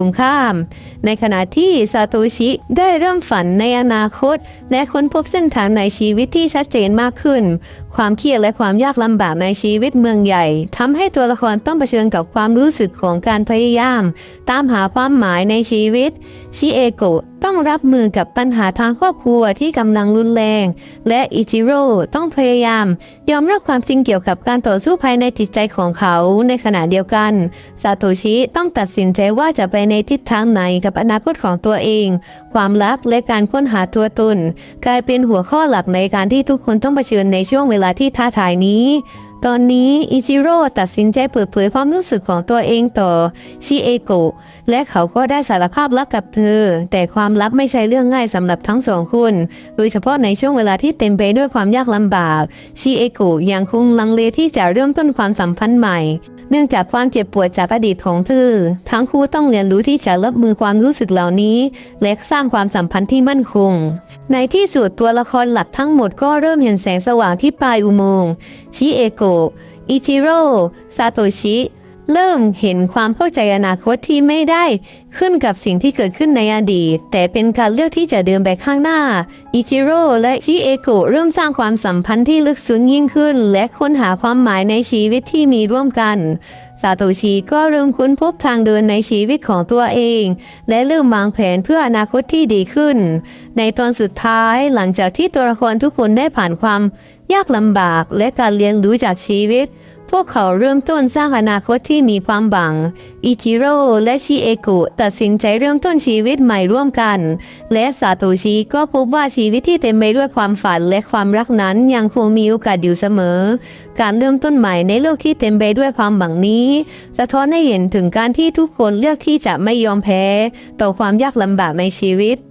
ตรงข้าม ในขณะที่ซาโตชิได้เริ่มฝันในอนาคต และค้นพบเส้นทางในชีวิตที่ชัดเจนมากขึ้น ความเครียดและความยากลำบากในชีวิตเมืองใหญ่ ทำให้ตัวละครต้องเผชิญกับความรู้สึกของการพยายาม ตามหาความหมายในชีวิต ชิเอโกะ ต้องรับมือกับปัญหาทางครอบครัวที่กำลังรุนแรง และอิจิโร่ต้องพยายาม ยอมรับความจริงเกี่ยวกับการต่อสู้ภายในจิตใจของเขาในขณะเดียวกันซาโตชิต้องตัดสินใจว่าจะไปในทิศทางไหนกับอนาคตของตัวเอง ความรักและการค้นหาตัวตน กลายเป็นหัวข้อหลักในการที่ทุกคนต้องเผชิญในช่วงเวลาที่ท้าทายนี้ ตอนนี้อิจิโร่ตัดสินใจเปิดเผยความรู้สึกของตัวเองต่อชิเอโกะและเขาก็ได้สารภาพรักกับเธอ แต่ความลับไม่ใช่เรื่องง่ายสำหรับทั้งสองคน โดยเฉพาะในช่วงเวลาที่เต็มไปด้วยความยากลำบากชิเอโกะยังคงลังเลที่จะเริ่มต้นความสัมพันธ์ใหม่ เนื่องจากความเจ็บปวดจากอดีตของเธอ ทั้งคู่ต้องเรียนรู้ที่จะรับมือความรู้สึกเหล่านี้ และสร้างความสัมพันธ์ที่มั่นคง ในที่สุดตัวละครหลักทั้งหมดก็เริ่มเห็นแสงสว่างที่ปลายอุโมงค์ ชิเอโกะ อิชิโร่ ซาโตชิ เริ่มเห็นความเข้าใจอนาคตที่ไม่ได้ขึ้นกับสิ่งที่เกิดขึ้นในอดีต แต่เป็นการเลือกที่จะเดินไปข้างหน้าอิจิโร่และชิเอโกะเริ่มสร้างความสัมพันธ์ที่ลึกซึ้งยิ่งขึ้น และค้นหาความหมายในชีวิตที่มีร่วมกันซาโตชิก็เริ่มค้นพบทางเดินในชีวิตของตัวเอง และเริ่มวางแผนเพื่ออนาคตที่ดีขึ้น ในตอนสุดท้ายหลังจากที่ตัวละครทุกคนได้ผ่านความยากลำบากและการเรียนรู้จากชีวิต วกเขาเริ่มต้นสร้างอนาคตที่มีความบัง อิจิโร่และชิเอกุตัดสินใจเริ่มต้นชีวิตใหม่ร่วมกัน และซาโตชิก็พบว่าชีวิตที่เต็มไปด้วยความฝันและความรักนั้นยังคงมีโอกาสอยู่เสมอ การเริ่มต้นใหม่ในโลกที่เต็มไปด้วยความบังนี้ สะท้อนให้เห็นถึงการที่ทุกคนเลือกที่จะไม่ยอมแพ้ ต่อความยากลำบากในชีวิต